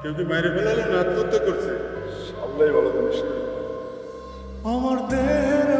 কেউ কি বাইরে ফেলালো না আত্মহত্যা করছে? আল্লাহ ভালো জিনিস। আমার দেহের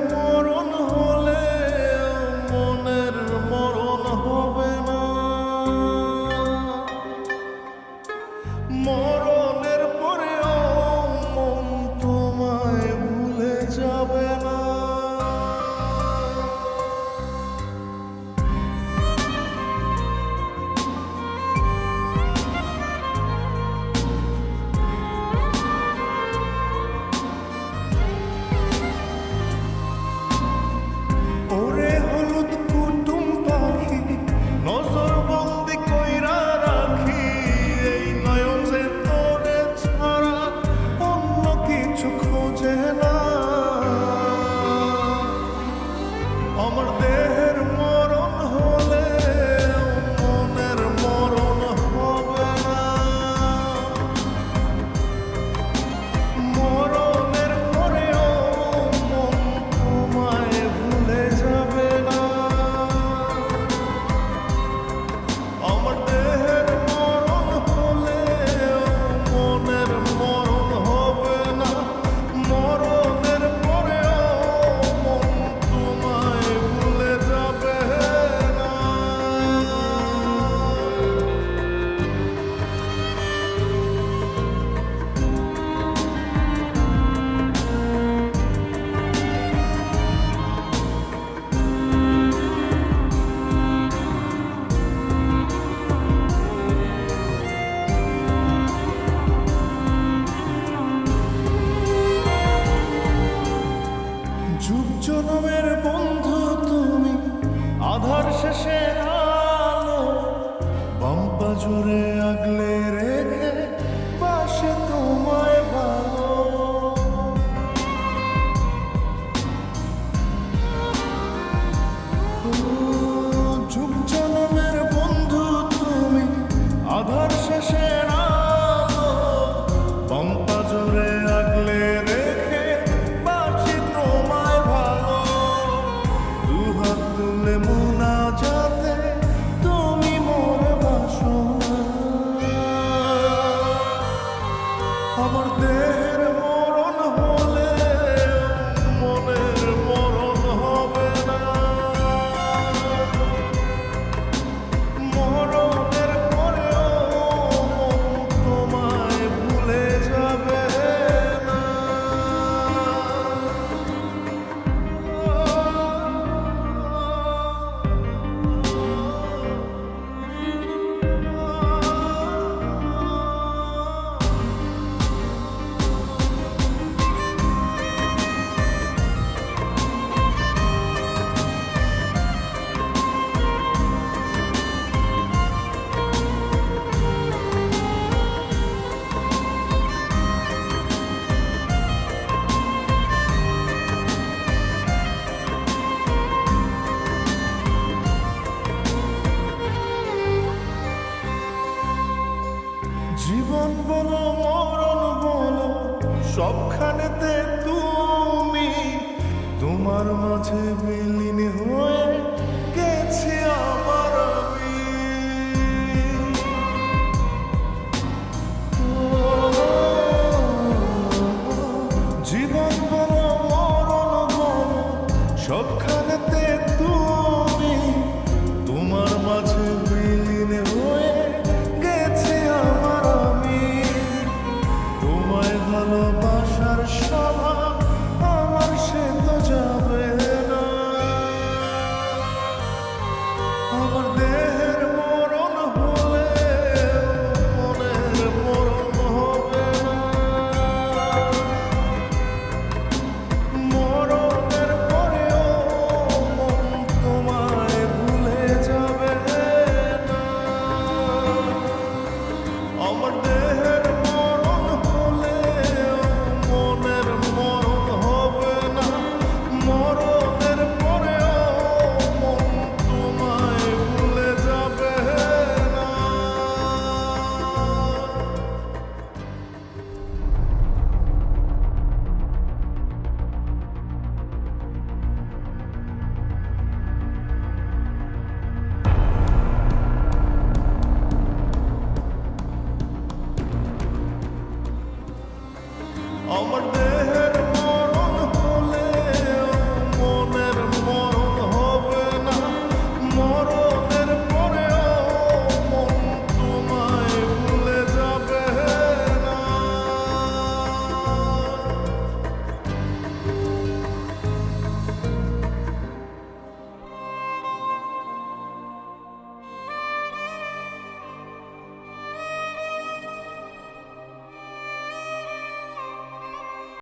জুড়ে আগলে সবখানেতে তুমি তোমার মাঝে over